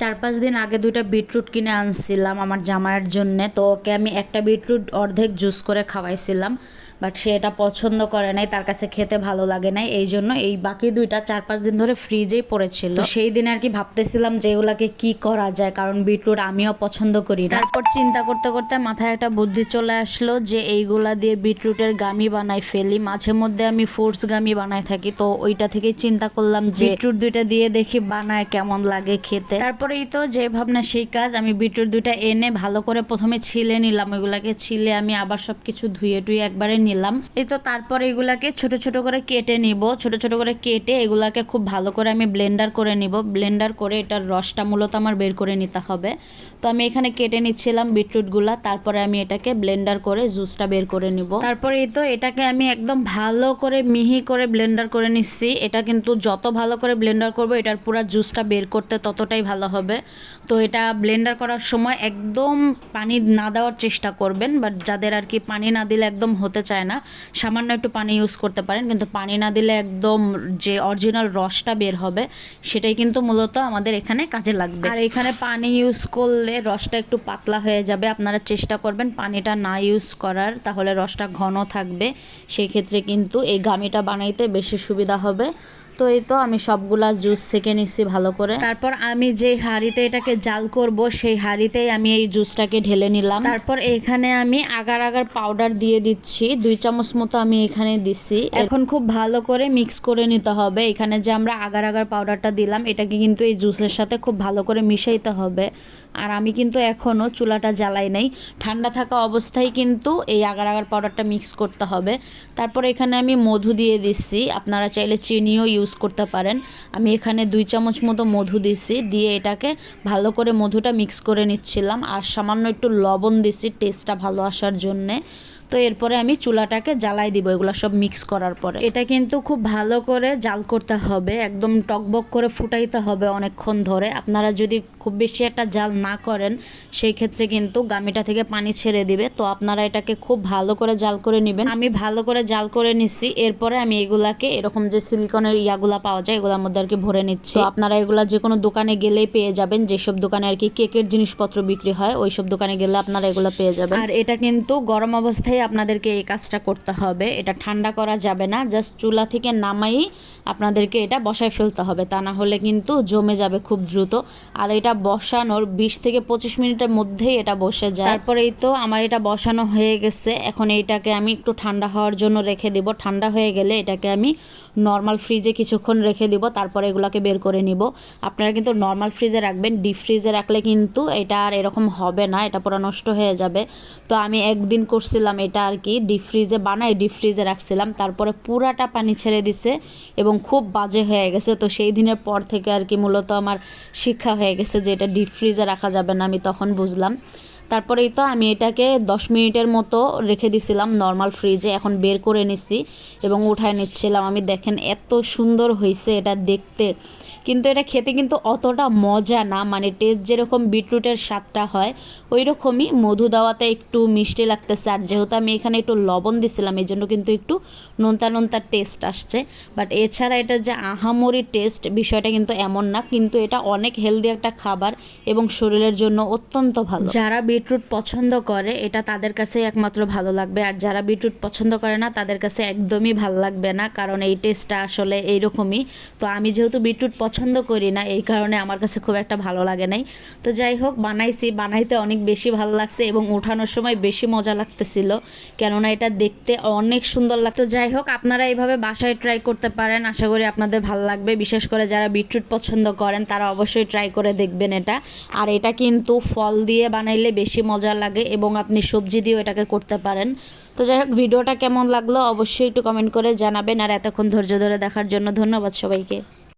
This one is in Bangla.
চার পাঁচ দিন আগে দুইটা বিটরুট কিনে আনছিলাম আমার জামাইয়ের জন্যে। তো ওকে আমি একটা বিটরুট অর্ধেক জুস করে খাওয়াইছিলাম। বাট সে এটা পছন্দ করে নাই তার কাছে খেতে ভালো লাগে নাই এই জন্য এই বাকি দুইটা চার পাঁচ দিন ধরে ফ্রিজেই পড়েছিল। তো সেই দিন আর কি ভাবতেছিলাম যে এগুলাকে কি করা যায় কারণ বিটরুট আমিও পছন্দ করি না। তারপর চিন্তা করতে করতে মাথায় একটা বুদ্ধি চলে আসলো যে এইগুলা দিয়ে বিটরুটের গামি বানাই ফেলি মাঝে মধ্যে আমি ফ্রুটস গামি বানাই থাকি তো ওইটা থেকেই চিন্তা করলাম যে বিটরুট দুইটা দিয়ে দেখি বানায় কেমন লাগে খেতে। তারপরেই তো যে ভাবনা সেই কাজ আমি বিটরুট দুইটা এনে ভালো করে প্রথমে ছিলে নিলাম ওইগুলাকে ছিলে আমি আবার সব কিছু ধুয়ে টুয়ে একবারে নিলাম। এই তো তারপর এগুলাকে ছোট ছোট করে কেটে নিব। ছোট ছোট করে কেটে এগুলাকে খুব ভালো করে আমি ব্লেন্ডার করে নিব। ব্লেন্ডার করে এটার রসটা মূলত আমার বের করে নিতে হবে। তো আমি এখানে কেটে নিচ্ছিলাম বিটরুটগুলা। তারপরে আমি এটাকে ব্লেন্ডার করে জুসটা বের করে নিব। তারপরে এই তো এটাকে আমি একদম ভালো করে মিহি করে ব্লেন্ডার করে নিচ্ছি। এটা কিন্তু যত ভালো করে ব্লেন্ডার করব, এটার পুরো জুসটা বের করতে ততটাই ভালো হবে। তো এটা ব্লেন্ডার করার সময় একদম পানি না দেওয়ার চেষ্টা করবেন বাট যাদের আর কি পানি না দিলে একদম হতে চায় না। সামান্য একটু পানি ইউজ করতে পারেন, কিন্তু পানি না দিলে একদম যে অরিজিনাল রসটা বের হবে, সেটাই কিন্তু মূলত আমাদের এখানে কাজে লাগবে। আর এখানে পানি ইউজ করলে রসটা একটু পাতলা হয়ে যাবে। আপনারা চেষ্টা করবেন পানিটা না ইউজ করার, তাহলে রসটা ঘন থাকবে। সেই ক্ষেত্রে কিন্তু এই গামিটা বানাইতে বেশি সুবিধা হবে। তো এই তো আমি সবগুলা জুস থেকে নিচ্ছি ভালো করে। তারপর আমি যে হাঁড়িতে এটাকে জাল করব, সেই হাঁড়িতেই আমি এই জুসটাকে ঢেলে নিলাম। তারপর এখানে আমি আগার আগার পাউডার দিয়ে দিচ্ছি। দুই চামচ মতো আমি এখানে দিচ্ছি এখন খুব ভালো করে মিক্স করে নিতে হবে। এখানে যে আমরা আগার আগার পাউডারটা দিলাম, এটাকে কিন্তু এই জুসের সাথে খুব ভালো করে মিশাইতে হবে। আর আমি কিন্তু এখনও চুলাটা জ্বালাই নাই। ঠান্ডা থাকা অবস্থায় কিন্তু এই আগার আগার পাউডারটা মিক্স করতে হবে। তারপর এখানে আমি মধু দিয়ে দিচ্ছি। আপনারা চাইলে চিনিও ইউজ করতে পারেন। আমি এখানে দুই চামচ মতো মধু দিচ্ছি দিয়ে এটাকে ভালো করে মধুটা মিক্স করে নিচ্ছিলাম। আর সামান্য একটু লবণ দিছি টেস্টটা ভালো আসার জন্যে। তো এরপরে আমি চুলাটাকে জ্বালাই দিব, এগুলো সব মিক্স করার পরে। এটা কিন্তু খুব ভালো করে জাল করতে হবে, একদম টকবক করে ফুটাইতে হবে অনেকক্ষণ ধরে। আপনারা যদি খুব বেশি একটা জাল না করেন, সেই ক্ষেত্রে কিন্তু গামিটা থেকে পানি ছেড়ে দিবে। তো আপনারা এটাকে খুব ভালো করে জাল করে নেবেন। আমি ভালো করে জাল করে নিচ্ছি এরপরে আমি এগুলাকে, এরকম যে সিলিকনের ইয়াগুলা পাওয়া যায়, এগুলোর মধ্যে আর কি ভরে নিচ্ছি। আপনারা এগুলা যে কোনো দোকানে গেলেই পেয়ে যাবেন। যেসব দোকানে আর কি কেকের জিনিসপত্র বিক্রি হয় ওই সব দোকানে গেলে আপনারা এগুলো পেয়ে যাবেন। আর এটা কিন্তু গরম অবস্থায় আপনাদেরকে এই কাজটা করতে হবে। এটা ঠান্ডা করা যাবে না জাস্ট চুলা থেকে নামাই আপনাদেরকে এটা বসায় ফেলতে হবে। তা না হলে কিন্তু জমে যাবে খুব দ্রুত। আর এটা বসানোর বিশ থেকে পঁচিশ মিনিটের মধ্যেই এটা বসে যায়। তারপরেই তো আমার এটা বসানো হয়ে গেছে। এখন এইটাকে আমি একটু ঠান্ডা হওয়ার জন্য রেখে দিব। ঠান্ডা হয়ে গেলে এটাকে আমি নর্মাল ফ্রিজে কিছুক্ষণ রেখে দিব, তারপরে এগুলোকে বের করে নিব। আপনারা কিন্তু নর্মাল ফ্রিজে রাখবেন ডিপ ফ্রিজে রাখলে কিন্তু এটা আর এরকম হবে না, এটা পুরো নষ্ট হয়ে যাবে। তো আমি একদিন করছিলাম এটা আর কি ডিপ ফ্রিজে বানাই ডিপ ফ্রিজে রাখছিলাম, তারপরে পুরাটা পানি ছেড়ে দিছে এবং খুব বাজে হয়ে গেছে। তো সেই দিনের পর থেকে আর কি মূলত আমার শিক্ষা হয়ে গেছে যে এটা ডিপ ফ্রিজে রাখা যাবে না, আমি তখন বুঝলাম। তারপরেই তো আমি এটাকে দশ মিনিটের মতো রেখে দিছিলাম নর্মাল ফ্রিজে এখন বের করে নিচ্ছি এবং উঠায় নিচ্ছিলাম। আমি দেখেন এত সুন্দর হয়েছে এটা দেখতে। কিন্তু এটা খেতে কিন্তু অতটা মজা না। মানে টেস্ট যেরকম বিটরুটের স্বাদটা হয় ওই রকমই মধু দেওয়াতে একটু মিষ্টি লাগতেছে। আর যেহেতু আমি এখানে একটু লবণ দিছিলাম, এই জন্য কিন্তু একটু নোনতা নোনতা টেস্ট আসছে। বাট এছাড়া এটা যে আহামরি টেস্ট বিষয়টা কিন্তু এমন না, কিন্তু এটা অনেক হেলদি একটা খাবার এবং শরীরের জন্য অত্যন্ত ভালো। যারা বিটরুট পছন্দ করে, এটা তাদের কাছে একমাত্র ভালো লাগবে। আর যারা বিটরুট পছন্দ করে না, তাদের কাছে একদমই ভালো লাগবে না, কারণ এই টেস্টটা আসলে এইরকমই। তো আমি যেহেতু বিটরুট পছন্দ করি না, এই কারণে আমার কাছে খুব একটা ভালো লাগে নাই। তো যাই হোক, বানাইছি, বানাইতে অনেক বেশি ভালো লাগছে এবং ওঠানোর সময় বেশি মজা লাগতেছিল, কেননা এটা দেখতে অনেক সুন্দর লাগতো যাই হোক, আপনারা এইভাবে বাসায় ট্রাই করতে পারেন, আশা করি আপনাদের ভালো লাগবে। বিশেষ করে যারা বিটরুট পছন্দ করেন, তারা অবশ্যই ট্রাই করে দেখবেন এটা। আর এটা কিন্তু ফল দিয়ে বানাইলে বেশি মজা লাগে এবং আপনি সবজি দিয়েও এটাকে করতে পারেন। তো যাই হোক, ভিডিওটা কেমন লাগল অবশ্যই একটু কমেন্ট করে জানাবেন। আর এতক্ষণ ধৈর্য ধরে দেখার জন্য ধন্যবাদ সবাইকে।